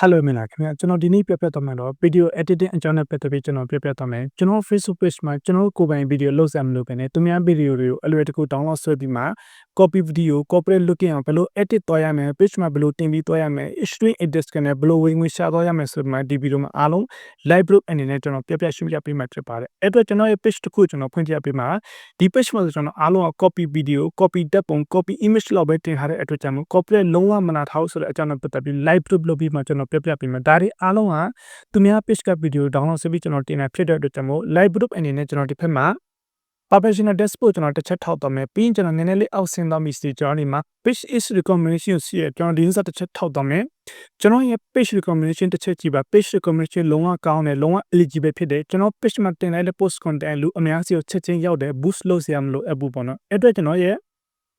Hello မင်္ဂလာခင်ဗျာကျွန်တော်ဒီနေ့ပြပြသွားမှာတော့ video editing အကြောင်းနဲ့ပတ်သက်ပြီးကျွန်တော်ပြပြသွားမယ်ကျွန်တော် Facebook page မှာကျွန်တော်ကိုယ်ပိုင် video လုပ်စရာမလိုဘဲနဲ့သူများ video တွေကိုအလွယ်တကူ download ဆွဲပြီးမှ copy video corporate looking အောင်ဘယ်လို edit သွားရမလဲ page မှာဘယ်လိုတင်ပြီးသွားရမလဲ extreme edit ကနေဘယ်လိုဝင်ဝင်ရှာသွားရမလဲဆိုမှဒီ video မှာအားလုံး live proof အနေနဲ့ကျွန်တော်ပြပြရှင်းပြပေးမှာဖြစ်ပါတယ်အဲ့တော့ကျွန်တော်ရဲ့ page တစ်ခုကျွန်တော်ဖွင့်ပြပေးမှာဒီ page မှာဆိုကျွန်တော်အားလုံးက copy video copy တက်ပုံ copy image လောက်ပဲတင်ထားတဲ့အတွက်ကြောင့်မို့ corporate လုံးဝမနာထားဘူးဆိုတဲ့အကြောင်းနဲ့ပတ်သက်ပြီး live proof လုပ်ပြီးမှကျွန်တော်ပြပြပေးမှာဒါတွေအားလုံးကသူများ page က video download ဆွဲပြီးကျွန်တော်တင်တာဖြစ်တဲ့အတွက်ကြောင့်မို့ live proof အနေနဲ့ကျွန်တော်ဒီဖက်မှာ professional dashboard ကျွန်တော်တစ်ချက်ထောက်တော့မယ်ပြီးရင်ကျွန်တော်နည်းနည်းလေးအောက်ဆင်းသွားပြီစီကျွန်တော်ဒီမှာ page is recommendation ရှိရကျွန်တော်ဒီဥစားတစ်ချက်ထောက်တော့မယ်ကျွန်တော်ရဲ့ page recommendation တစ်ချက်ကြည့်ပါ page recommendation လုံးဝကောင်းတယ်လုံးဝ eligible ဖြစ်တယ်ကျွန်တော် page မှာတင်လိုက်တဲ့ post content လူအများကြီးကိုချက်ချင်းရောက်တယ် boost လုပ်စရာမလိုအပ်ဘူးပေါ့နော်အဲ့အတွက်ကျွန်တော်ရဲ့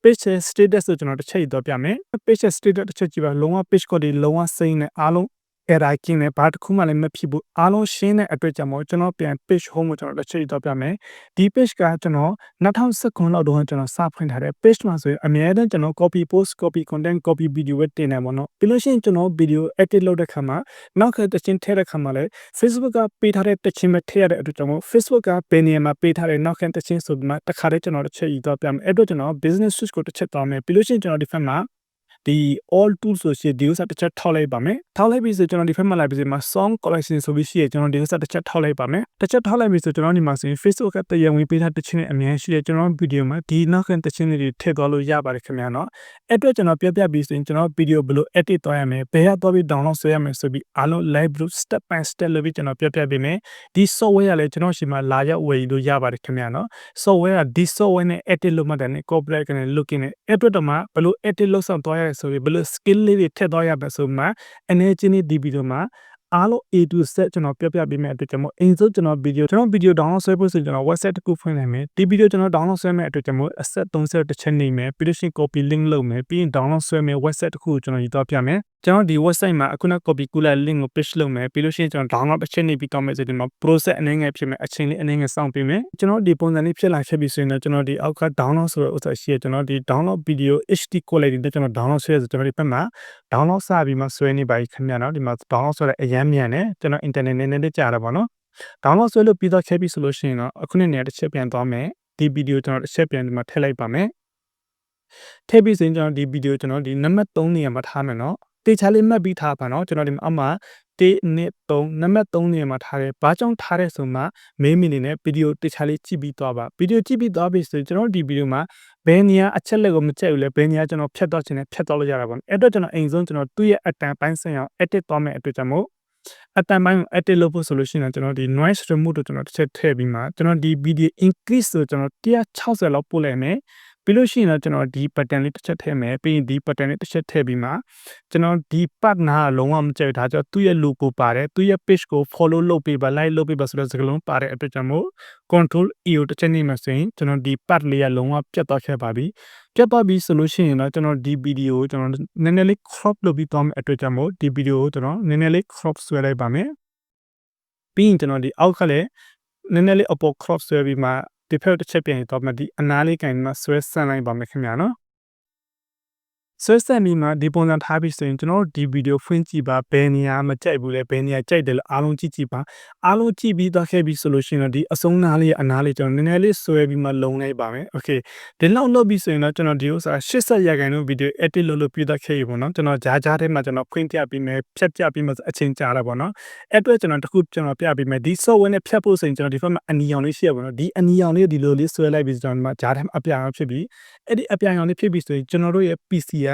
page status ကိုကျွန်တော်တစ်ချက်တော့ပြမယ် page status တစ်ချက်ကြည့်ပါလုံးဝ page code တွေလုံးဝစိမ့်နေအားလုံး error ကင်းတယ်ဘာတစ်ခုမှလည်းမဖြစ်ဘူးအားလုံးရှင်းတဲ့အတွက်ကြောင့်မို့ကျွန်တော်ပြန် page home ကိုကျွန်တော်တစ်ချက်တော့ပြမယ်ဒီ page ကကျွန်တော်2019လောက်တုန်းကကျွန်တော်စဖွင့်ထားတဲ့ page မှာဆိုရင်အများအားကျွန်တော် copy post copy content copy video ပဲတင်နေပါတော့ပြီးလို့ရှိရင်ကျွန်တော် video edit လုပ်တဲ့ခါမှာနောက်ခါတချင်းထည့်တဲ့ခါမှာလည်း Facebook ကပေးထားတဲ့တချင်းပဲထည့်ရတဲ့အတွက်ကြောင့်မို့ Facebook ကဘယ်နေရာမှာပေးထားတဲ့နောက်ခါတချင်းဆိုပြီးမှတခါတည်းကျွန်တော်တစ်ချက်ယူတော့ပြမယ်အဲ့တော့ကျွန်တော် business switch ကိုတစ်ချက်တောင်းမယ်ပြီးလို့ရှိရင်ကျွန်တော်ဒီဖက်မှာ ဒီ all tools ဆိုရှင်ဒီဥစားတစ်ချက်ထောက်လိုက်ပါမယ်ထောက်လိုက်ပြီဆိုကျွန်တော်ဒီဖက်မှာလိုက်ပြီဆိုမှာ song collection ဆိုပြီးရှိရကျွန်တော်ဒီဥစားတစ်ချက်ထောက်လိုက်ပါမယ်တစ်ချက်ထောက်လိုက်ပြီဆိုကျွန်တော်ဒီမှာဆိုရင် Facebook ကတရားဝင်ပေးထားတဲ့ချင်းနဲ့အများရှိတယ်ကျွန်တော်ဗီဒီယိုမှာဒီနောက်ခံတချင်းတွေထည့်သွားလို့ရပါတယ်ခင်ဗျာနော်အဲ့အတွက်ကျွန်တော်ပြပြပြီးဆိုရင်ကျွန်တော်ဗီဒီယိုဘယ်လို edit သွားရမလဲဘယ်ရသွားပြီး download ဆွဲရမလဲဆိုပြီးအားလုံး live blue step by step လုပ်ပြီးကျွန်တော်ပြပြပေးမယ်ဒီ software ကလည်းကျွန်တော်ရှိမှလာရောက်ဝယ်ယူလို့ရပါတယ်ခင်ဗျာနော် software ကဒီ software နဲ့ edit လုပ်မှတည်းနဲ့ corporate ကနေ looking နဲ့အဲ့အတွက်တော့မှဘယ်လို edit လုပ်ဆောင်သွားရလဲဆိုပြီးဘယ်လို skill လေးတွေထည့်သွားရမယ်ဆိုမှ energy နဲ့ဒီဗီဒီယိုမှာအားလုံး A to Z ကျွန်တော်ပြပြပေးမယ့်အတွက်ကြောင့်မို့အရင်ဆုံးကျွန်တော်ဗီဒီယိုကျွန်တော်ဗီဒီယို download ဆွဲဖို့ဆိုကျွန်တော် website တစ်ခုဖွင့်နိုင်မယ်ဒီဗီဒီယိုကျွန်တော် download ဆွဲမယ့်အတွက်ကြောင့်မို့ asset 30တစ်ချက်နေမယ်ပြီးလို့ရှိရင် copy link လုပ်မယ်ပြီးရင် download ဆွဲမယ့် website တစ်ခုကိုကျွန်တော်ယူတော့ပြမယ်ကျွန်တော်ဒီ website မှာအခုန copy ကူလာ link ကို paste လုပ်မယ်ပြီးလို့ရှိရင်ကျွန်တော် download တစ်ချက်နေပြီးကောင်းမယ်ဆိုဒီမှာ process အနေငယ်ဖြစ်မယ်အချိန်လေးအနေငယ်စောင့်ပေးမယ်ကျွန်တော်ဒီပုံစံလေးဖြစ်လာခဲ့ပြီဆိုရင်တော့ကျွန်တော်ဒီအောက်က download ဆိုတဲ့ဥစ္စာရှိရကျွန်တော်ဒီ download video HD quality နဲ့ကျွန်တော် download ဆွဲရဆိုကျွန်တော်ဒီဘက်မှာ download စပြီးမှဆွဲနေပါပြီခင်ဗျာနော်ဒီမှာ download ဆွဲတဲ့အရန်မြန်တယ်ကျွန်တော် internet နည်းနည်းလေးကြာတာပေါ့နော် download ဆွဲလို့ပြီးတော့ခဲ့ပြီဆိုလို့ရှိရင်တော့အခုနေ့နေရာတစ်ချက်ပြန်သွားမယ်ဒီဗီဒီယိုကျွန်တော်တစ်ချက်ပြန်ဒီမှာထည့်လိုက်ပါမယ်ထည့်ပြီးဆိုရင်ကျွန်တော်ဒီဗီဒီယိုကျွန်တော်ဒီနံပါတ်3နေရာမှာထားမယ်နော် တေချာလေးမှတ်ပြီးထားပါနော်ကျွန်တော်ဒီမှာအမှ1 2 3နံပါတ်3နေရာမှာထားတယ်ဘာကြောင့်ထားတယ်ဆိုမှမေးမိနေနဲ့ဗီဒီယိုတေချာလေးကြည့်ပြီးသွားပါဗီဒီယိုကြည့်ပြီးသွားပြီဆိုရင်ကျွန်တော်ဒီဗီဒီယိုမှာဘယ်နေရာအချက်လက်ကိုမချက်ဘူးလဲဘယ်နေရာကျွန်တော်ဖြတ်တော့ချင်တယ်ဖြတ်တော့လို့ရတာပေါ့အဲ့တော့ကျွန်တော်အိမ်ဆုံးကျွန်တော်သူ့ရဲ့အတန်ပိုင်းဆိုင်အောင် edit သွားမယ်အတွက်ကြောင့်မို့အတန်ပိုင်းကို edit လုပ်ဖို့ဆိုလို့ရှိရင်ကျွန်တော်ဒီ noise remove ကိုကျွန်တော်တစ်ချက်ထည့်ပြီးမှကျွန်တော်ဒီ video increase ဆိုကျွန်တော်160လောက်ပို့လိုက်မယ် ပြီးလို့ရှိရင်တော့ကျွန်တော်ဒီ button လေးတစ်ချက်ထည့်မယ်ပြီးရင်ဒီ button လေးတစ်ချက်ထည့်ပြီးမှကျွန်တော်ဒီ part နားလုံးဝမကြိုက်ဒါကြောင့်သူ့ရဲ့ logo ပါတယ်သူ့ရဲ့ page ကို follow လုပ်ပေးပါ like လုပ်ပေးပါဆိုတဲ့စကားလုံးပါတဲ့အတွက်ကြောင့်မို့ control e ကိုတစ်ချက်နေမှဆိုရင်ကျွန်တော်ဒီ part လေးကလုံးဝပြတ်သွားခဲ့ပါပြီပြတ်သွားပြီဆိုလို့ရှိရင်တော့ကျွန်တော်ဒီ video ကိုကျွန်တော်နည်းနည်းလေး crop လုပ်ပြီးသွားမယ့်အတွက်ကြောင့်မို့ဒီ video ကိုကျွန်တော်နည်းနည်းလေး crop ဆွဲလိုက်ပါမယ်ပြီးရင်ကျွန်တော်ဒီအောက်ကလည်းနည်းနည်းလေးအပေါ် crop ဆွဲပြီးမှ ဒီဖက်တစ်ချက်ပြန်တော့မှဒီအနားလေးကင်မှာဆွဲဆန့်လိုက်ပါမယ်ခင်ဗျာနော် ဆွဲဆက်ပြီးမှဒီပုံစံထားပြီးဆိုရင်ကျွန်တော်တို့ဒီဗီဒီယိုဖွင့်ကြည့်ပါဘယ်နေရာမကြိုက်ဘူးလဲဘယ်နေရာကြိုက်တယ်လဲအားလုံးကြည့်ကြည့်ပါအားလုံးကြည့်ပြီးသွားခဲ့ပြီဆိုလို့ရှိရင်တော့ဒီအစုံနားလေးအနားလေးကျွန်တော်နည်းနည်းလေးဆွဲပြီးမှလုံလိုက်ပါမယ်โอเคဒီလောက်လုပ်ပြီးဆိုရင်တော့ကျွန်တော်ဒီဥစ္စာ80ရာခိုင်နှုန်းဗီဒီယို edit လုပ်လို့ပြီးသွားခဲ့ပြီပေါ့နော်ကျွန်တော်ဂျားဂျားထဲမှာကျွန်တော်ဖွင့်ပြပြီးမယ်ဖြတ်ပြပြီးမှအချိန်ကြာတာပေါ့နော်အဲ့အတွက်ကျွန်တော်တခုကျွန်တော်ပြပြီးမယ်ဒီ software နဲ့ဖြတ်ဖို့ဆိုရင်ကျွန်တော်ဒီဘက်မှာအနီရောင်လေးရှိရပါတော့ဒီအနီရောင်လေးဒီလိုလေးဆွဲလိုက်ပြီးကျွန်တော်ဒီမှာဂျားထဲမှာအပြာရောင်ဖြစ်ပြီးအဲ့ဒီအပြာရောင်လေးဖြစ်ပြီးဆိုရင်ကျွန်တော်တို့ရဲ့ PC က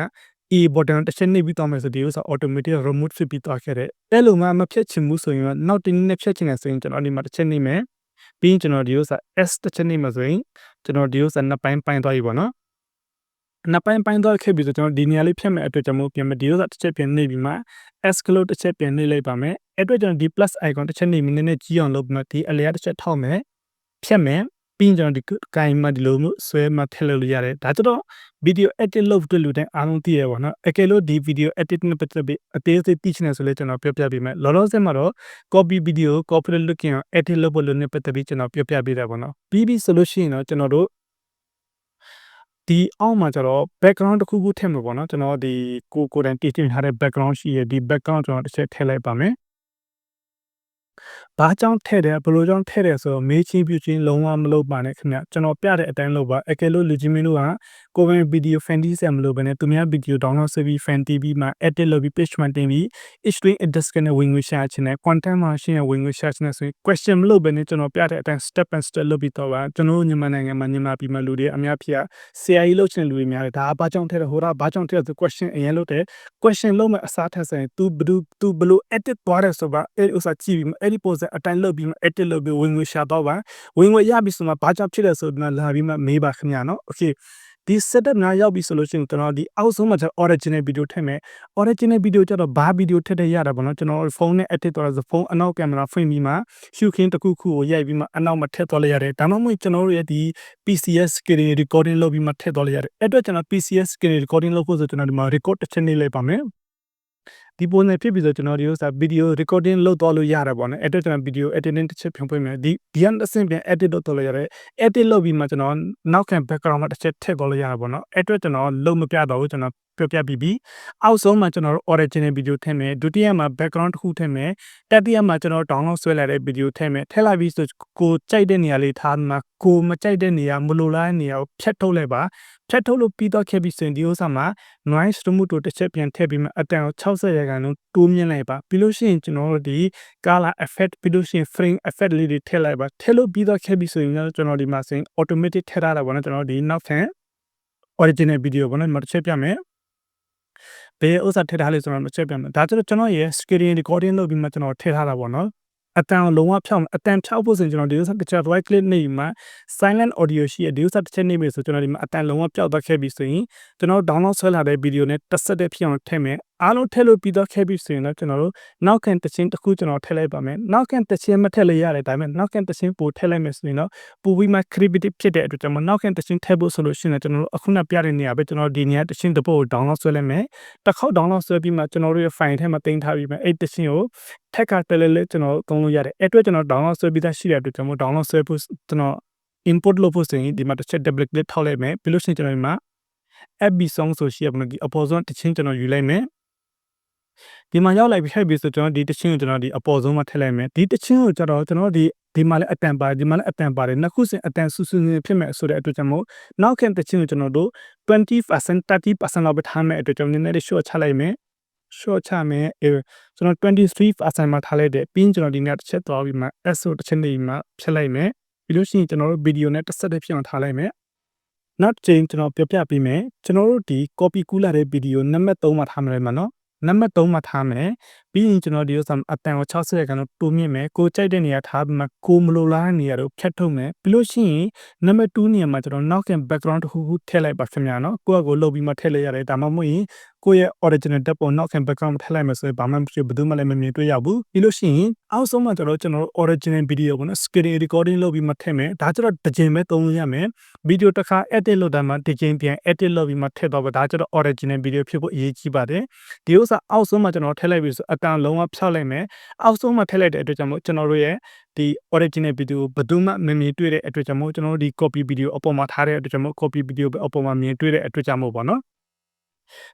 A button တစ်ချက်နှိပ်ပြီးသွားမယ်ဆိုဒီဥစ္စာ automatic remote ဖြစ်ပြီးသွားခဲ့တယ်။အဲ့လိုမှမဖြတ်ချင်ဘူးဆိုရင်နောက်တစ်နည်းနဲ့ဖြတ်ချင်တယ်ဆိုရင်ကျွန်တော်ဒီမှာတစ်ချက်နှိပ်မယ်။ပြီးရင်ကျွန်တော်ဒီဥစ္စာ S တစ်ချက်နှိပ်မှာဆိုရင်ကျွန်တော်ဒီဥစ္စာနှစ်ပိုင်းပိုင်းသွားပြီပေါ့နော်။နှစ်ပိုင်းပိုင်းသွားခဲ့ပြီဆိုကျွန်တော်ဒီနေရာလေးဖြတ်မဲ့အတွက်ကြောင့်မို့ပြန်မဒီဥစ္စာတစ်ချက်ပြန်နှိပ်ပြီးမှ S close တစ်ချက်ပြန်နှိပ်လိုက်ပါမယ်။အဲ့အတွက်ကျွန်တော်ဒီ plus icon တစ်ချက်နှိပ်ပြီးနည်းနည်းကြီးအောင်လုပ်ပြီးမှဒီအလျားတစ်ချက်ထောက်မယ်။ဖြတ်မယ်ပြီးရင်ကျွန်တော်ဒီကိုင်မှဒီလိုမျိုးဆွဲမှထည့်လို့ရတယ်ဒါကြတော့ video edit လုပ်တဲ့လူတိုင်းအားလုံးသိရပါတော့အကယ်လို့ဒီ video edit နဲ့ပတ်သက်ပြီးအသေးစိတ်သိချင်တယ်ဆိုလဲကျွန်တော်ပြောပြပေးမယ်လောလောဆယ်မှာတော့ copy video corporate looking edit လုပ်ဖို့လို့နဲ့ပတ်သက်ပြီးကျွန်တော်ပြောပြပေးတာပေါ့နော်ပြီးပြီဆိုလို့ရှိရင်တော့ကျွန်တော်တို့ဒီအောက်မှာကျတော့ background တစ်ခုခုထည့်မှာပေါ့နော်ကျွန်တော်ဒီကိုကိုယ်တိုင်တည်တင်ထားတဲ့ background ရှိရဒီ background ကျွန်တော်တစ်ချက်ထည့်လိုက်ပါမယ်ဘာကြောင့်ထည့်တယ်ဘယ်လိုကြောင့်ထည့်တယ်ဆိုတော့မေးချင်းပြချင်းလုံးဝမလုပ်ပါနဲ့ခင်ဗျကျွန်တော်ပြတဲ့အတိုင်းလုပ်ပါအကယ်လို့လူကြီးမင်းတို့ကကိုယ်ပိုင်ဗီဒီယို fan တီးဆရာမလို့ပဲနဲ့သူများဗီဒီယို download ဆွဲပြီး fan TV မှာ edit လုပ်ပြီး page မှာတင်ပြီး extreme edit နဲ့ဝင်ငွေရှာချင်တယ် content မှာရှင်းရဝင်ငွေရှာချင်တယ်ဆိုရင် question မလုပ်ပဲနဲ့ကျွန်တော်ပြတဲ့အတိုင်း step by step လုပ်ပြီးတော့ပါကျွန်တော်ညီမနိုင်ငံမှာညီမပြည်မှာလူတွေအများဖြစ်ဆရာကြီးလုပ်ချင်လူတွေများတယ်ဒါဘာကြောင့်ထည့်တယ်ဟိုဒါဘာကြောင့်ထည့်တယ်ဆို question အရင်လုပ်တယ် question လုံးမဲ့အစားထက်ဆိုင် तू ဘယ်သူ तू ဘယ်လို edit သွားတယ်ဆိုပါအဲ့ဥစားကြည့်ပြီးအဲ့ဒီ pose အတိုင်းလုပ်ပြီး edit လုပ်ပြီးဝင်ငွေရှာတော့ပါဝင်ငွေရပြီဆိုမှဘာကြောင့်ဖြစ်လဲဆိုတော့လာပြီးမှမေးပါခင်ဗျာနော် okay ဒီ setup များရောက်ပြီဆိုလို့ရှိရင်ကျွန်တော်ဒီအောက်ဆုံးမှာကျ original video ထည့်မယ် original video ကျတော့ဘာ video ထည့်တဲ့ရတာပေါ့နော်ကျွန်တော်ဖုန်းနဲ့ edit တော့ဆိုဖုန်းအနောက်ကင်မရာဖွင့်ပြီးမှရှုခင်းတစ်ခုခုကိုရိုက်ပြီးမှအနောက်မှာထည့်သွားလိုက်ရတယ်ဒါမှမဟုတ်ကျွန်တော်တို့ရဲ့ဒီ PCS screen recording လုပ်ပြီးမှထည့်သွားလိုက်ရတယ်အဲ့အတွက်ကျွန်တော် PCS screen recording လုပ်ဖို့ဆိုကျွန်တော်ဒီမှာ record တစ်ချက်နေလိုက်ပါမယ် ဒီပုံစံဖြစ်ပြီးဆိုကျွန်တော်ဒီဥစ္စာ video recording လုပ်သွားလို့ရတယ်ပေါ့နော်အဲ့တော့ကျွန်တော် video editing တစ်ချက်ဖြုံဖွင့်မယ်ဒီဒီကအဆင့်ပြန် edit လုပ်တော့လို့ရတယ် edit လုပ်ပြီးမှကျွန်တော်နောက်ခံ background မှာတစ်ချက်ထည့်သွားလို့ရတာပေါ့နော်အဲ့အတွက်ကျွန်တော်လုံးမပြတော့ဘူးကျွန်တော်ပြောပြပြီးပြီအောက်ဆုံးမှာကျွန်တော်တို့ original video ထည့်မယ်ဒုတိယမှာ background တစ်ခုထည့်မယ်တတိယမှာကျွန်တော် download ဆွဲလာတဲ့ video ထည့်မယ်ထည့်လိုက်ပြီးဆိုကိုကြိုက်တဲ့နေရာလေးထားမှာကိုမကြိုက်တဲ့နေရာမလိုလားတဲ့နေရာကိုဖြတ်ထုတ်လိုက်ပါ ဖြတ်ထုတ်လို့ပြီးတော့ခဲ့ပြီးဆိုရင်ဒီဥစ္စာမှာ noise remote တို့တစ်ချက်ပြန်ထည့်ပြီးမှအတန်ကို60ရာခိုင်နှုန်းတိုးမြင့်လိုက်ပါပြီးလို့ရှိရင်ကျွန်တော်တို့ဒီ color effect ပြီးလို့ရှိရင် frame effect လေးတွေထည့်လိုက်ပါထည့်လို့ပြီးတော့ခဲ့ပြီးဆိုရင်ကျွန်တော်ဒီမှာဆိုရင် automatic ထည့်ထားတာပေါ့နော်ကျွန်တော်ဒီနောက်ထပ် original video ပေါ့နော်ဒီမှာတစ်ချက်ပြမယ်ဘယ်ဥစ္စာထည့်ထားလဲဆိုတော့မချက်ပြမယ်ဒါကျတော့ကျွန်တော်ရဲ့ screen recording လုပ်ပြီးမှကျွန်တော်ထည့်ထားတာပေါ့နော် အတန်လုံးဝဖြောင်းအတန်ဖြောက်ဖို့ဆိုရင်ကျွန်တော်ဒီဥစ္စာတစ်ချက် right click နေမှာ silent audio ရှိရဒီဥစ္စာတစ်ချက်နေပြီဆိုကျွန်တော်ဒီမှာအတန်လုံးဝပျောက်သွားခဲ့ပြီဆိုရင်ကျွန်တော် download ဆွဲလာတဲ့ video နဲ့တစ်ဆက်တည်းဖြစ်အောင်ထည့်မယ် အားလုံးထည့်လို့ပြီးတော့ခဲ့ပြီဆိုရင်တော့ကျွန်တော်တို့နောက်ခံတခြင်းတစ်ခုကျွန်တော်ထည့်လိုက်ပါမယ်နောက်ခံတခြင်းမထည့်လို့ရတယ်ဒါပေမဲ့နောက်ခံတခြင်းပို့ထည့်လိုက်မယ်ဆိုရင်တော့ပိုပြီးမှ creative ဖြစ်တဲ့အတွက်ကျွန်တော်နောက်ခံတခြင်းထည့်ဖို့ဆိုလို့ရှိရင်ကျွန်တော်တို့အခုနပြတဲ့နေရာပဲကျွန်တော်ဒီနေရာတခြင်းတစ်ပုတ်ကို download ဆွဲလိုက်မယ်တစ်ခေါက် download ဆွဲပြီးမှကျွန်တော်တို့ရဲ့ file ထဲမှာတင်ထားပြီးမှအဲ့တခြင်းကိုထက်ကတလဲလဲကျွန်တော်သုံးလို့ရတယ်အဲ့အတွက်ကျွန်တော် download ဆွဲပြီးသားရှိတဲ့အတွက်ကျွန်တော် download ဆွဲဖို့ကျွန်တော် input လုပ်ဖို့ဆိုရင်ဒီမှာတစ်ချက် double click ထောက်လိုက်မယ်ပြီးလို့ရှိရင်ကျွန်တော်ဒီမှာ FB song ဆိုရှိရပါမယ်ဒီအပေါ်ဆုံးတခြင်းကျွန်တော်ယူလိုက်မယ် ဒီမှာရောက်လိုက်ပြီဟဲ့ပြီဆိုကျွန်တော်ဒီတချင်းကိုကျွန်တော်ဒီအပေါ်ဆုံးမှာထည့်လိုက်မယ်ဒီတချင်းကိုကျတော့ကျွန်တော်ဒီဒီမှာလည်းအတန်ပါတယ်ဒီမှာလည်းအတန်ပါတယ်နှစ်ခုစင်အတန်ဆူဆူနေဖြစ်မဲ့ဆိုတဲ့အတွက်ကြောင့်မို့နောက်ခင်တချင်းကိုကျွန်တော်တို့20% 30%လောက်ပဲထားမဲ့အတွက်ကျွန်တော်နည်းနည်းလေး short ချလိုက်မယ် short ချမယ်အဲကျွန်တော်23%မှာထားလိုက်တယ်ပြီးရင်ကျွန်တော်ဒီနေ့တစ်ချက်သွားပြီးမှ S ဆိုတစ်ချက်နေမှဖြတ်လိုက်မယ်ပြီးလို့ရှိရင်ကျွန်တော်တို့ဗီဒီယိုနဲ့တစ်ဆက်တည်းဖြစ်အောင်ထားလိုက်မယ်နောက်တစ်ချိန်ကျွန်တော်ပြောပြပေးမယ်ကျွန်တော်တို့ဒီ copy ကူးလာတဲ့ဗီဒီယိုနံပါတ်3မှာထားမယ်မှာနော် နံပါတ်3မှာထားမယ် ပြီးရင်ကျွန်တော်ဒီဥစ္စာအတန်ကို60ရာခိုင်နှုန်းတိုးမြင့်မယ်ကိုကြိုက်တဲ့နေရာထားပြီးမှကိုမလိုလားတဲ့နေရာတို့ဖြတ်ထုတ်မယ်ပြီးလို့ရှိရင်နံပါတ်2နေရာမှာကျွန်တော်နောက်ကန် background တစ်ခုခုထည့်လိုက်ပါခင်ဗျာနော်ကိုယ့်အကိုလုတ်ပြီးမှထည့်လိုက်ရတယ်ဒါမှမဟုတ်ရင်ကိုယ့်ရဲ့ original တက်ပုံနောက်ခံ background ထည့်လိုက်မယ်ဆိုရင်ဘာမှမဖြစ်ဘယ်သူမှလည်းမမြင်တွေ့ရဘူးပြီးလို့ရှိရင်အောက်ဆုံးမှာကျွန်တော်ကျွန်တော် original video ကိုနော် screen recording လုပ်ပြီးမှထည့်မယ်ဒါကျတော့တစ်ချိန်ပဲသုံးလို့ရမယ် video တစ်ခါ edit လုပ်တာမှတစ်ချိန်ပြန် edit လုပ်ပြီးမှထည့်တော့ပဲဒါကျတော့ original video ဖြစ်ဖို့အရေးကြီးပါတယ်ဒီဥစ္စာအောက်ဆုံးမှာကျွန်တော်ထည့်လိုက်ပြီဆိုအတန်လုံးဝဖြောက်လိုက်မယ်အောက်ဆုံးမှာထည့်လိုက်တဲ့အတွက်ကြောင့်မို့ကျွန်တော်တို့ရဲ့ဒီ original video ဘယ်သူမှမမြင်တွေ့တဲ့အတွက်ကြောင့်မို့ကျွန်တော်တို့ဒီ copy video အပေါ်မှာထားတဲ့အတွက်ကြောင့်မို့ copy video ပဲအပေါ်မှာမြင်တွေ့တဲ့အတွက်ကြောင့်မို့ပေါ့နော်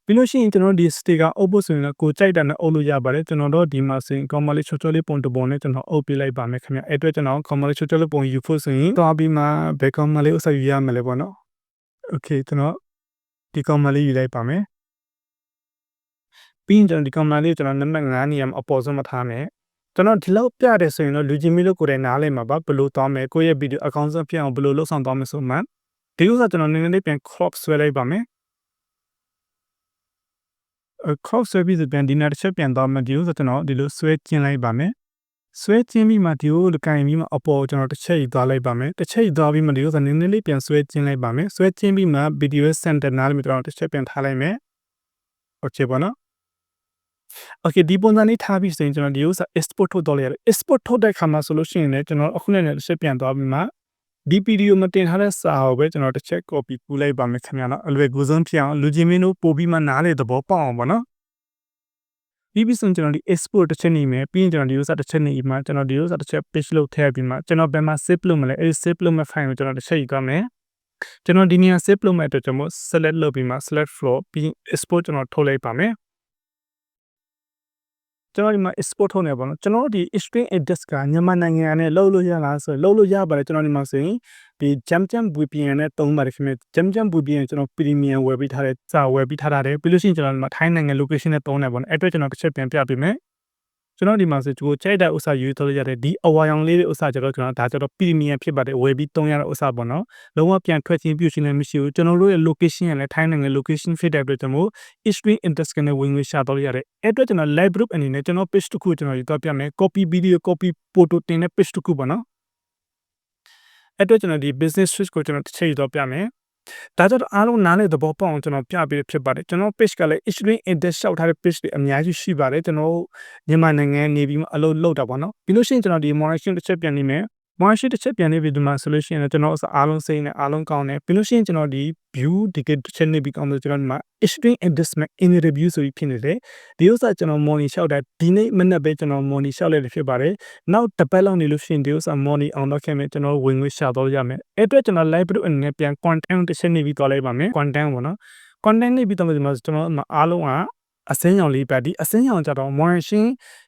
ပြီးလို့ရှိရင်ကျွန်တော်ဒီ sticker အုပ်ဖို့ဆိုရင်လည်းကိုကြိုက်တာနဲ့အုပ်လို့ရပါတယ်ကျွန်တော်တို့ဒီမှာဆိုရင် common လေးချောချောလေးပုံတပုံနဲ့ကျွန်တော်အုပ်ပေးလိုက်ပါမယ်ခင်ဗျအဲ့အတွက်ကျွန်တော် common လေးချောချောလေးပုံယူဖို့ဆိုရင်သွားပြီးမှဘယ် common လေးဥစားယူရမယ်လဲပေါ့နော် okay ကျွန်တော်ဒီ common လေးယူလိုက်ပါမယ် ပြီးရင်ကျွန်တော်ဒီ common လေးကျွန်တော်နံပါတ်9နေရာမှာအပေါ်ဆုံးမှာထားမယ်ကျွန်တော်ဒီလောက်ပြတယ်ဆိုရင်တော့လူကြီးမီလို့ကိုယ်တိုင်နားလဲမှာပါဘယ်လိုသွားမယ်ကိုယ့်ရဲ့ video account ဆက်ပြအောင်ဘယ်လိုလုပ်ဆောင်သွားမယ်ဆိုမှဒီဥစ္စာကျွန်တော်နည်းနည်းလေးပြန် crop ဆွဲလိုက်ပါမယ် crop service ပြန်ဒီနာတစ်ချက်ပြန်သွားမှဒီလိုဆိုကျွန်တော်ဒီလိုဆွဲကျင်းလိုက်ပါမယ်ဆွဲကျင်းပြီးမှဒီလိုကင်ပြီးမှအပေါ်ကျွန်တော်တစ်ချက်ယူသွားလိုက်ပါမယ်တစ်ချက်ယူသွားပြီးမှဒီလိုဆိုနည်းနည်းလေးပြန်ဆွဲကျင်းလိုက်ပါမယ်ဆွဲကျင်းပြီးမှ video center နားလေးမှာကျွန်တော်တစ်ချက်ပြန်ထားလိုက်မယ် okay ပေါ့နော် okay ဒီပုံစံလေးထားပြီးဆိုရင်ကျွန်တော်ဒီဥစ္စာ export ထုတ်တော့လိုက်ရတယ် export ထုတ်တဲ့ခါမှာဆိုလို့ရှိရင်လည်းကျွန်တော်အခုနဲ့တစ်ချက်ပြန်သွားပြီးမှဒီဗီဒီယိုမတင်ထားတဲ့စာကိုပဲကျွန်တော်တစ်ချက် copy ကူးလိုက်ပါမယ်ခင်ဗျာနော်အလွယ်ကူဆုံးဖြစ်အောင်လူချင်းမင်းတို့ပို့ပြီးမှနားလေသဘောပေါက်အောင်ပေါ့နော်ပြီးပြီဆိုကျွန်တော်ဒီ export တစ်ချက်နေမယ်ပြီးရင်ကျွန်တော်ဒီ user တစ်ချက်နေမှာကျွန်တော်ဒီ user တစ်ချက် page လို့ထည့်ပြီးမှကျွန်တော်ဘယ်မှာ save လုပ်မလဲအဲဒီ save လုပ်မဲ့ file ကိုကျွန်တော်တစ်ချက်ယူသွားမယ်ကျွန်တော်ဒီနေရာ save လုပ်မဲ့အတွက်ကျွန်တော် select လုပ်ပြီးမှ select floor ပြီးရင် export ကျွန်တော်ထုတ်လိုက်ပါမယ် ကျွန်တော်ဒီမှာ export ထုတ်နေပါတော့ကျွန်တော်တို့ဒီ string address ကမြန်မာနိုင်ငံနဲ့လောက်လို့ရလားဆိုလောက်လို့ရပါတယ်ကျွန်တော်ဒီမှာဆိုရင်ဒီ jam jam VPN နဲ့သုံးပါတယ်ခင်ဗျ jam jam VPN ကျွန်တော် premium ဝယ်ပြီးထားတဲ့စာဝယ်ပြီးထားတယ်ပြီးလို့ရှိရင်ကျွန်တော်ဒီမှာထိုင်းနိုင်ငံ location နဲ့သုံးနေပါတော့အဲ့အတွက်ကျွန်တော်တစ်ချက်ပြန်ပြပေးမယ် ကျွန်တော်ဒီမှာဆိုကိုကြိုက်တဲ့ဥစ္စာယူထုတ်လို့ရတယ်ဒီအဝါရောင်လေးတဲ့ဥစ္စာကျတော့ကျွန်တော်ဒါကျတော့ premium ဖြစ်ပါတယ်ဝယ်ပြီးသုံးရတဲ့ဥစ္စာပေါ့နော်လုံးဝပြန်ထွက်ချင်းပြုရှင်လည်းမရှိဘူးကျွန်တော်တို့ရဲ့ location ရလည်းထိုင်းနိုင်ငံ location ဖြစ်တဲ့အတွက်ကျွန်တော် history interest နဲ့ဝင်ငွေရှာတော့ရရတယ်အဲ့အတွက်ကျွန်တော် live group အနေနဲ့ကျွန်တော် page တစ်ခုကျွန်တော်ယူတော့ပြမယ် copy video copy photo တင်တဲ့ page တစ်ခုပေါ့နော်အဲ့အတွက်ကျွန်တော်ဒီ business switch ကိုကျွန်တော်တစ်ချက်ယူတော့ပြမယ် ဒါကြတော့အားလုံးနားလည်သဘောပေါက်အောင်ကျွန်တော်ပြပေးဖြစ်ပါတယ်ကျွန်တော် page ကလည်း history index ရှောက်ထားတဲ့ page တွေအများကြီးရှိပါတယ်ကျွန်တော်မြန်မာနိုင်ငံနေပြီးမှအလုပ်လုပ်တာပေါ့နော်ပြီးလို့ရှိရင်ကျွန်တော်ဒီ monitoring တစ်ချက်ပြန်နေမယ် မော်ရှိတစ်ချက်ပြန်နေပြီဒီမှာဆိုလို့ရှိရင်ကျွန်တော်အားလုံးစိမ့်နေအားလုံးကောင်းတယ်ပြီးလို့ရှိရင်ကျွန်တော်ဒီ view ဒီကတစ်ချက်နေပြီးကောင်းတယ်ကျွန်တော်ဒီမှာ extreme investment in review ဆိုပြီးဖြစ်နေတယ်ဒီဥစ္စာကျွန်တော် money လျှောက်တာဒီနေ့မနေ့ပဲကျွန်တော် money လျှောက်လိုက်ဖြစ်ပါတယ်နောက်တစ်ပတ်လောက်နေလို့ရှိရင်ဒီဥစ္စာ money အောင်တော့ခင်ဗျကျွန်တော်ဝင်ငွေရှာတော့ရမယ်အဲ့အတွက်ကျွန်တော် live video အနေနဲ့ပြန် content တစ်ချက်နေပြီးသွားလိုက်ပါမယ် content ပေါ့နော် content နေပြီးတော့ဒီမှာကျွန်တော်အားလုံးက အစင်းရောင်လေးပဲဒီအစင်းရောင်ကြတော့ motion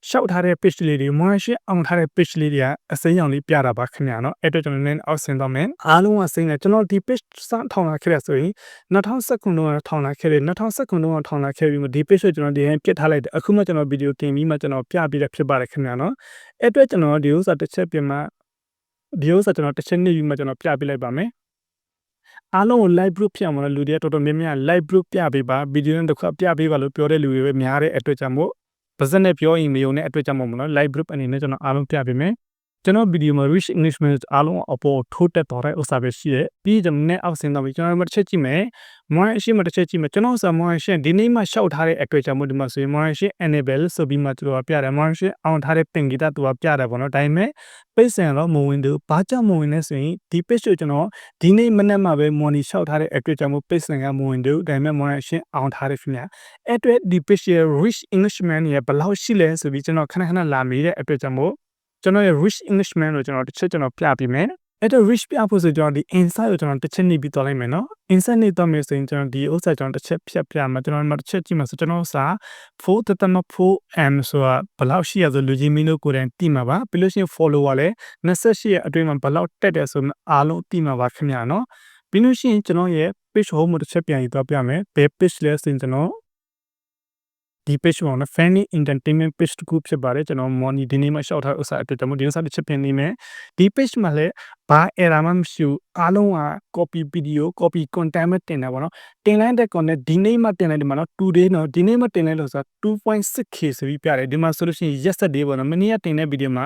ရှောက်ထားတဲ့ pitch လေးတွေ motion အောင်ထားတဲ့ pitch လေးတွေကအစင်းရောင်လေးပြတာပါခင်ဗျာနော်အဲ့တော့ကျွန်တော်လည်းအောက်ဆင်းတော့မယ်အားလုံးကစိမ့်တယ်ကျွန်တော်ဒီ pitch စထောင်လာခဲ့ရဆိုရင်2019ခုတုန်းကထောင်လာခဲ့တယ်2019ခုတုန်းကထောင်လာခဲ့ပြီးမှဒီ pitch ကိုကျွန်တော်ဒီဟန်ပြစ်ထားလိုက်တယ်အခုမှကျွန်တော်ဗီဒီယိုတင်ပြီးမှကျွန်တော်ပြပြရဖြစ်ပါတယ်ခင်ဗျာနော်အဲ့တော့ကျွန်တော်ဒီဥစ္စာတစ်ချက်ပြင်မှဒီဥစ္စာကျွန်တော်တစ်ချက်နှစ်ပြီးမှကျွန်တော်ပြပြလိုက်ပါမယ် အားလုံးကို live group ဖြစ်အောင်မလို့လူတွေတော်တော်များများ live group ပြပေးပါဗီဒီယိုနဲ့တစ်ခါပြပေးပါလို့ပြောတဲ့လူတွေပဲများတဲ့အတွက်ကြောင့်မို့ပါဇက်နဲ့ပြောရင်မယုံတဲ့အတွက်ကြောင့်မို့မလို့ live group အနေနဲ့ကျွန်တော်အားလုံးပြပေးမယ် ကျွန်တော်ဗီဒီယိုမှာ rich english message အားလုံးအပေါ်ထိုးတက်တော်တဲ့ဥစ္စာပဲရှိတယ်ပြီးကျွန်တော်နဲ့အောက်ဆင်းတော့ပြီကျွန်တော်မှတစ်ချက်ကြည့်မယ်မွန်အရှိမှတစ်ချက်ကြည့်မယ်ကျွန်တော်ဆိုမွန်ရှင်းဒီနေ့မှရှောက်ထားတဲ့အတွက်ကြောင့်မို့ဒီမှာဆိုရင်မွန်ရှင်း enable ဆိုပြီးမှသူကပြတယ်မွန်ရှင်းအောင်ထားတဲ့ပင်ဂီတာသူကပြတယ်ပေါ့နော်ဒါပေမဲ့ပိတ်စံတော့မဝင်ဘူးဘာကြောင့်မဝင်လဲဆိုရင်ဒီ page ကိုကျွန်တော်ဒီနေ့မနေ့မှပဲ money ရှောက်ထားတဲ့အတွက်ကြောင့်မို့ပိတ်စံကမဝင်ဘူးဒါပေမဲ့မွန်ရှင်းအောင်ထားတဲ့ဖြစ်များအဲ့အတွက်ဒီ page ရဲ့ rich englishman ရဲ့ဘယ်လောက်ရှိလဲဆိုပြီးကျွန်တော်ခဏခဏလာမိတဲ့အတွက်ကြောင့်မို့ ကျွန်တော်ရဲ့ rich englishman ကိုကျွန်တော်တစ်ချက်ကျွန်တော်ပြပေးမယ်အဲ့တော့ rich ပြဖို့ဆိုကျွန်တော်ဒီ insight ကိုကျွန်တော်တစ်ချက်နေပြီးသွားလိုက်မယ်နော် insight နေတော့မယ်ဆိုရင်ကျွန်တော်ဒီဥစ္စာကျွန်တော်တစ်ချက်ဖြတ်ပြမှာကျွန်တော်တို့တစ်ချက်ကြည့်မှာဆိုကျွန်တော်စာ 4.4m ဆိုတာဘယ်လောက်ရှိရဆိုလူကြီးမင်းတို့ကိုယ်တိုင်သိမှာပါပြီးလို့ရှိရင် follower လည်း28ရဲ့အတွင်းမှာဘယ်လောက်တက်တယ်ဆိုရင်အားလုံးသိမှာပါခင်ဗျာနော်ပြီးလို့ရှိရင်ကျွန်တော်ရဲ့ page home ကိုတစ်ချက်ပြန်ယူသွားပြမယ်ဘယ် page လဲဆိုရင်ကျွန်တော် ဒီ page မှာ Fanny Entertainment page တခုဖြစ်ပါတယ်ကျွန်တော် money ဒီနေ့မှရှောက်ထားဥစ္စာအတွက်ကျွန်တော်ဒီနေ့စတစ်ချက်ပြင်နေမယ်ဒီ page မှာလည်းဘာ error မှမရှိဘူးအားလုံးက copy video copy content ပဲတင်တာပေါ့နော်တင်လိုက်တဲ့ content ဒီနေ့မှတင်လိုက်ဒီမှာနော် today နော်ဒီနေ့မှတင်လိုက်လို့ဆိုတာ 2.6k ဆိုပြီးပြတယ်ဒီမှာဆိုလို့ရှိရင် yesterday ပေါ့နော်မနေ့ကတင်တဲ့ video မှာ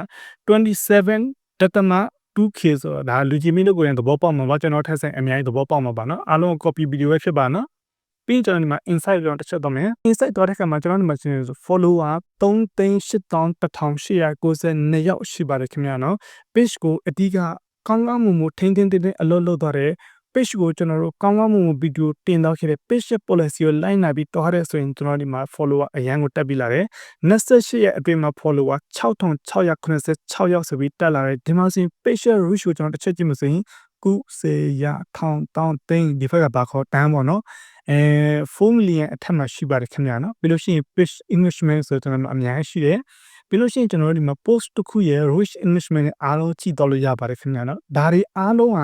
27ဒသမ 2k ဆိုတာဒါလူကြီးမင်းတို့ကိုယ်တိုင်သဘောပေါက်မှာပါကျွန်တော်ထက်ဆိုင်အများကြီးသဘောပေါက်မှာပါနော်အားလုံး copy video ပဲဖြစ်ပါနော် ပြီးကျွန်တော်ဒီမှာ insight ကျွန်တော်တစ်ချက်တော့မယ် insight တော့တဲ့ခါမှာကျွန်တော်ဒီမှာရှင်းဆို follower 3,800,892ယောက်ရှိပါတယ်ခင်ဗျာနော် page ကိုအတိကကောင်းကောင်းမွန်မွန်ထိန်းထိန်းသိမ်းသိမ်းအလုပ်လုပ်သွားတယ် page ကိုကျွန်တော်တို့ကောင်းကောင်းမွန်မွန်ဗီဒီယိုတင်တော့ခဲ့တဲ့ page policy ကို line လာပြီးတော့ရတဲ့ဆိုရင်ကျွန်တော်ဒီမှာ follower အရန်ကိုတက်ပြီးလာတယ်28ရဲ့အတွင်းမှာ follower 6686ယောက်ဆိုပြီးတက်လာတယ်ဒီမှာဆိုရင် page reach ကိုကျွန်တော်တစ်ချက်ကြည့်မစရင်ကုစေရထောင်တောင်းသိန်းဒီဘက်ကဘာခေါ်တန်းပေါ့နော် အဲ4 million အထက်မှာရှိပါတယ်ခင်ဗျာနော်ပြီးလို့ရှိရင် pitch englishman ဆိုတော့ကျွန်တော်အများကြီးရှိတယ်ပြီးလို့ရှိရင်ကျွန်တော်တို့ဒီမှာ post တစ်ခုရဲ့ rich englishman နဲ့အားလုံးကြည့်တော့လို့ရပါတယ်ခင်ဗျာနော်ဒါတွေအားလုံးက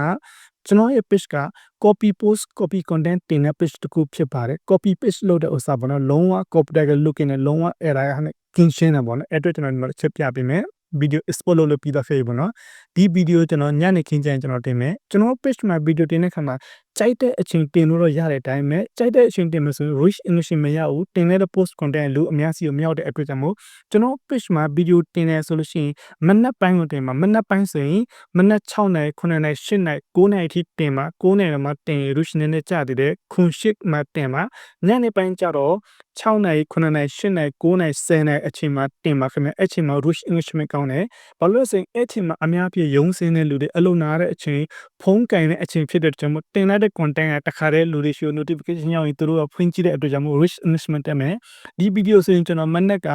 ကျွန်တော်ရဲ့ page က copy post copy content တင်တဲ့ page တစ်ခုဖြစ်ပါတယ် copy paste လုပ်တဲ့ဥစ္စာပေါ့နော်လုံးဝ copy tag looking နဲ့လုံးဝ error နဲ့ကင်းရှင်းတယ်ပေါ့နော်အဲ့အတွက်ကျွန်တော်ဒီမှာချက်ပြပေးမယ်ဗီဒီယို export လုပ်လို့ပြီးသားဖြစ်ပြီပေါ့နော်ဒီဗီဒီယိုကျွန်တော်ညနေခင်းကျရင်ကျွန်တော်တင်မယ်ကျွန်တော် page မှာဗီဒီယိုတင်တဲ့ခါမှာကြိုက်တဲ့အချိန်တင်လို့တော့ရတဲ့အတိုင်းပဲကြိုက်တဲ့အချိန်တင်မယ်ဆိုရင် rich english မရဘူးတင်တဲ့ post content လူအများစီကိုမရောက်တဲ့အတွက်ကြောင့်မို့ကျွန်တော် page မှာဗီဒီယိုတင်တယ်ဆိုလို့ရှိရင်မနက်ပိုင်းကိုတင်မှာမနက်ပိုင်းဆိုရင်မနက်6နာရီ9နာရီ10နာရီ9နာရီထိတင်မှာ9နာရီမှာတင် rich နည်းနည်းကြာသေးတယ်ခွန်ရှိမှာတင်မှာညနေပိုင်းကျတော့6နာရီ9နာရီ10နာရီ9နာရီ10နာရီအချိန်မှာတင်ပါခင်ဗျအဲ့ချိန်မှာ rich english မကောင်းတယ်ဘာလို့လဲဆိုရင်အဲ့ချိန်မှာအများပြရုံးစင်းတဲ့လူတွေအလုံနာတဲ့အချိန်ဖုန်းကင်တဲ့အချိန်ဖြစ်တဲ့ကြောင့်တင်လိုက်တဲ့ content ကတခါတည်းလူတွေရှို notification ရောက်ရင်သူတို့ကဖွင့်ကြည့်တဲ့အတွက်ကြောင့်မို့ reach enhancement တက်မယ်ဒီဗီဒီယိုဆိုရင်ကျွန်တော်မနက်က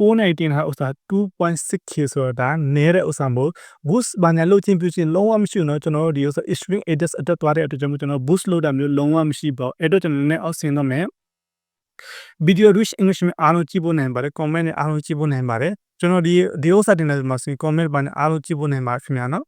9နိုင်တင်ထားဥစ္စာ 2.6k ဆိုတာဒါနည်းတဲ့ဥစ္စာမို့ boost ဘာညာလုပ်ချင်းပြုချင်းလုံးဝမရှိဘူးเนาะကျွန်တော်တို့ဒီဥစ္စာ extreme edit အတက်သွားတဲ့အတွက်ကြောင့်မို့ကျွန်တော် boost လုပ်တာမျိုးလုံးဝမရှိပါဘူးအဲ့တော့ကျွန်တော်လည်းအောက်ဆင်းတော့မယ် video reach engagement အားလုံးကြည့်ဖို့နိုင်ပါတယ် comment နဲ့အားလုံးကြည့်ဖို့နိုင်ပါတယ်ကျွန်တော်ဒီဒီဥစ္စာတင်တဲ့မှာဆိုရင် comment ဘာနဲ့အားလုံးကြည့်ဖို့နိုင်ပါတယ်ခင်ဗျာနော်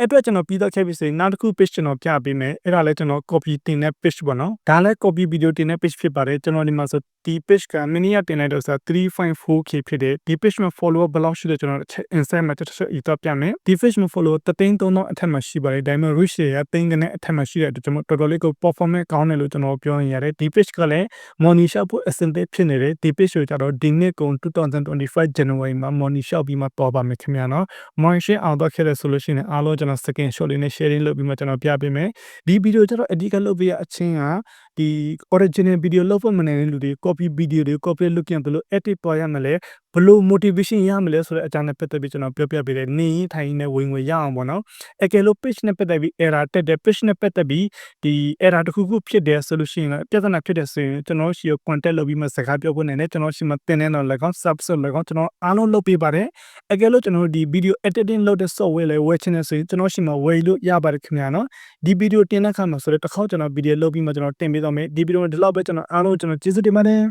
အဲ့အတွက်ကျွန်တော်ပြီးတော့ခဲ့ပြီဆိုရင်နောက်တစ်ခု page ကျွန်တော်ပြပေးမယ်အဲ့ဒါလည်းကျွန်တော် copy တင်တဲ့ page ပေါ့နော်ဒါလည်း copy video တင်တဲ့ page ဖြစ်ပါတယ်ကျွန်တော်ဒီမှာဆိုဒီ page ကမင်းရတင်လိုက်တော့ဆို 3.4k ဖြစ်တယ်ဒီ page မှာ follower ဘယ်လောက်ရှိတယ်ကျွန်တော် inside မှာတစ်ချက်အီတော့ပြမယ်ဒီ page မှာ follower တသိန်းသုံးတော့အထက်မှာရှိပါတယ်ဒါပေမဲ့ reach ရသိန်းကနေအထက်မှာရှိတဲ့အတွက်ကျွန်တော်တော်တော်လေးကို performance ကောင်းတယ်လို့ကျွန်တော်ပြောရင်ရတယ်ဒီ page ကလည်း money shop ဖို့အဆင်သင့်ဖြစ်နေတယ်ဒီ page ကိုကြတော့ဒီနှစ်ကုန်2025 January မှာ money shop ပြီးမှပေါ်ပါမယ်ခင်ဗျာနော် money share အောင်တော့ခဲ့တဲ့ solution နဲ့အားလုံးကျွန်တော် second shot လေးနဲ့ sharing လုပ်ပြီးမှကျွန်တော်ပြပေးမယ်ဒီဗီဒီယိုကျတော့အဓိကလုပ်ပေးရအချင်းကဒီ original video လုပ်ဖို့မနိုင်တဲ့လူတွေ copy video တွေ copy လုပ်ရင်ဘယ်လို edit ပေါ်ရမလဲဘယ်လို motivation ရမလဲဆိုတဲ့အကြောင်းနဲ့ပတ်သက်ပြီးကျွန်တော်ပြောပြပေးတယ်နေရင်ထိုင်နေဝင်ငွေရအောင်ပေါ့နော်အကယ်လို့ page နဲ့ပတ်သက်ပြီး error တက်တယ် page နဲ့ပတ်သက်ပြီးဒီ error တစ်ခုခုဖြစ်တယ်ဆိုလို့ရှိရင်လည်းပြဿနာဖြစ်တယ်ဆိုရင်ကျွန်တော်ရှိကို contact လုပ်ပြီးမှစကားပြောဖို့နိုင်တယ်ကျွန်တော်ရှိမှတင်နေတော့လည်းကောင်း subscribe လည်းကောင်းကျွန်တော်အားလုံးလုပ်ပေးပါတယ်အကယ်လို့ကျွန်တော်ဒီ video editing လုပ်တဲ့ software လည်းဝယ်ချင်တယ်ဆိုရင်ကျွန်တော်ရှိမှဝယ်လို့ရပါတယ်ခင်ဗျာနော်ဒီ video တင်တဲ့အခါမှာဆိုတော့တစ်ခေါက်ကျွန်တော် video လုပ်ပြီးမှကျွန်တော်တင်ပေးတော့မယ်ဒီ video မှာဒီလောက်ပဲကျွန်တော်အားလုံးကျွန်တော်ကျေးဇူးတင်ပါတယ်